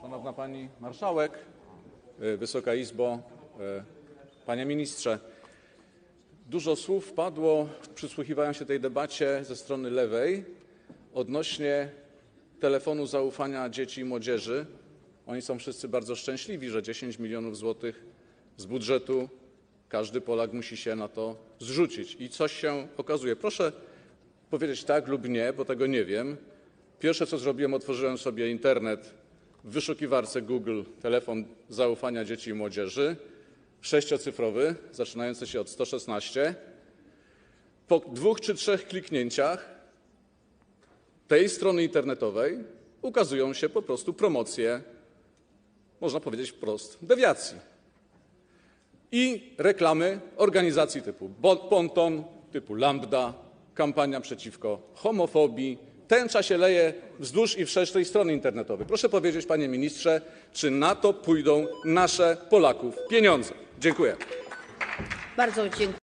Szanowna Pani Marszałek, e, Wysoka Izbo, e, Panie Ministrze. Dużo słów padło, przysłuchiwałem się tej debacie ze strony lewej odnośnie telefonu zaufania dzieci i młodzieży. Oni są wszyscy bardzo szczęśliwi, że 10 milionów złotych z budżetu każdy Polak musi się na to zrzucić i coś się okazuje. Proszę powiedzieć tak lub nie, bo tego nie wiem. Pierwsze co zrobiłem, otworzyłem sobie internet w wyszukiwarce Google telefon zaufania dzieci i młodzieży, sześciocyfrowy, zaczynający się od 116. Po dwóch czy trzech kliknięciach tej strony internetowej ukazują się po prostu promocje, można powiedzieć wprost, dewiacji. I reklamy organizacji typu Ponton, typu Lambda, kampania przeciwko homofobii. Tęcza się leje wzdłuż i wszerz tej strony internetowej. Proszę powiedzieć, panie ministrze, czy na to pójdą nasze Polaków pieniądze? Dziękuję. Bardzo dziękuję.